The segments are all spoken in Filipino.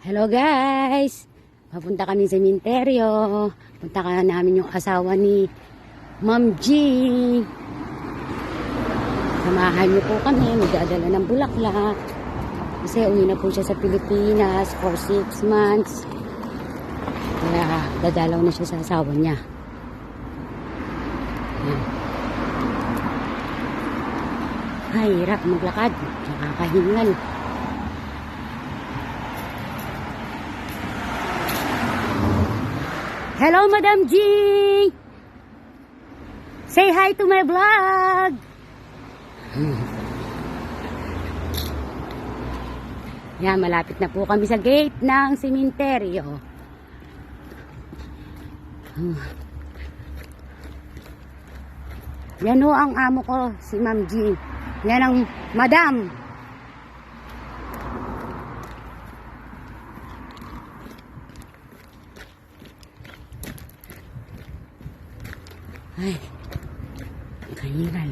Hello guys! Papunta kami sa sementeryo. Punta ka namin yung asawa ni Ma'am G. Samahan niyo po kami. Magdadala ng bulaklak. Kasi uwi na po siya sa Pilipinas for 6 months. Kaya dadalaw na siya sa asawa niya. Hirap maglakad. Nakakahingal. Hello, Madam Jing! Say hi to my vlog! Yan, malapit na po kami sa gate ng sementeryo. Yan ho ang amo ko, si Ma'am Jing. Yan ang madam. Ay, kahiran.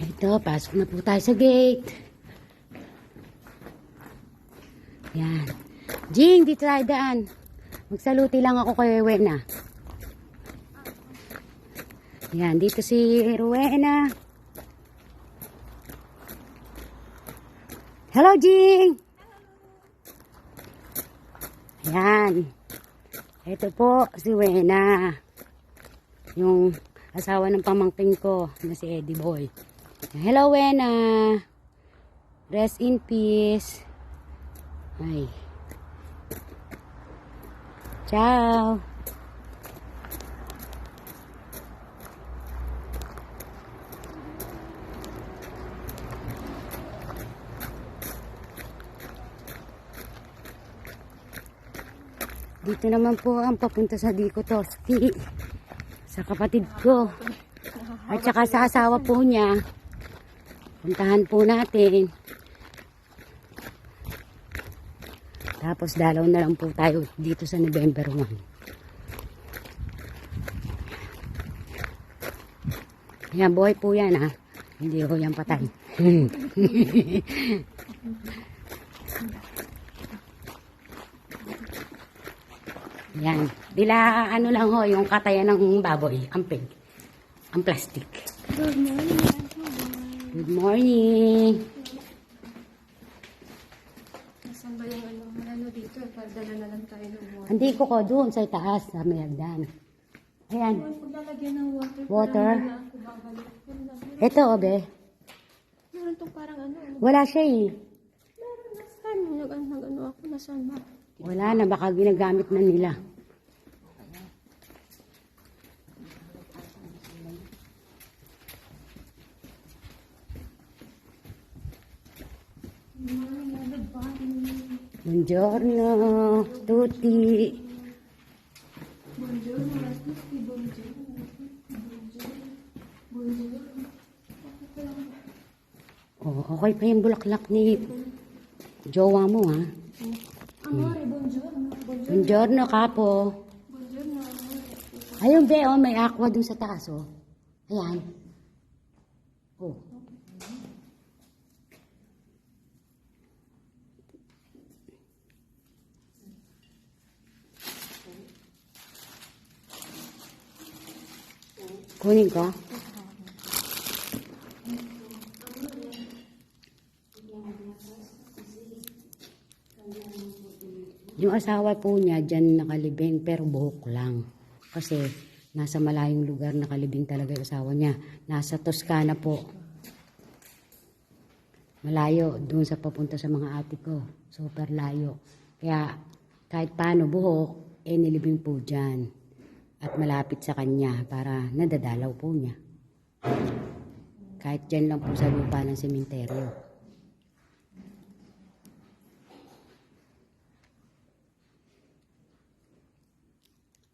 Ito, pasok na po tayo sa gate. Yan. Jing, dito tayo daan. Magsaluti lang ako kay Rowena. Yan, dito si Rowena. Hello, Jing! Yan. Ito po si Rowena. Yung asawa ng pamangking ko na si Eddie Boy. Hello, Wena. Rest in peace. Ay. Ciao. Dito naman po ang papunta sa Dikotoski. Sa kapatid ko. At saka sa asawa po niya. Puntahan po natin. Tapos dalaw na lang po tayo dito sa November 1. Yan, buhay po yan ha. Hindi ko yan patay. yan. Dila ano lang ho, yung katayan ng baboy, ang pig. Ang plastic. Good morning, Good morning. Ano, ano dito? Pagdala na lang tayo ng water. Hindi ko ko doon sa itaas, sa may hagdan. Ayan. Paglalagyan ng water. Water. Ito, obe. Meron tong parang ano. ano. Wala siya eh. Meron time. Nag, nag ano ako. Nasaan ba? Wala na, baka ginagamit na nila. Buongiorno, tutti. Oh, okay pa yung bulaklak ni jowa mo, ha? Amore, buongiorno. Buongiorno. Buongiorno, kapo. Buongiorno. Ayun, be, oh, may aqua dun sa taas, oh. Ayan. Oh. Kunin ko. Yung asawa po niya dyan nakalibing pero buhok lang. Kasi nasa malayong lugar nakalibing talaga yung asawa niya. Nasa Toscana po. Malayo doon sa papunta sa mga ate ko. Super layo. Kaya kahit paano buhok, eh nilibing po dyan. At malapit sa kanya para nadadalaw po niya. Kahit dyan lang po sa lupa ng sementeryo.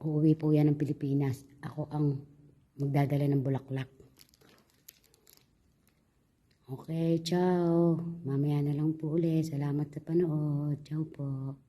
Uuwi po yan ng Pilipinas. Ako ang magdadala ng bulaklak. Okay, ciao. Mamaya na lang po ulit. Salamat sa panood. Ciao po.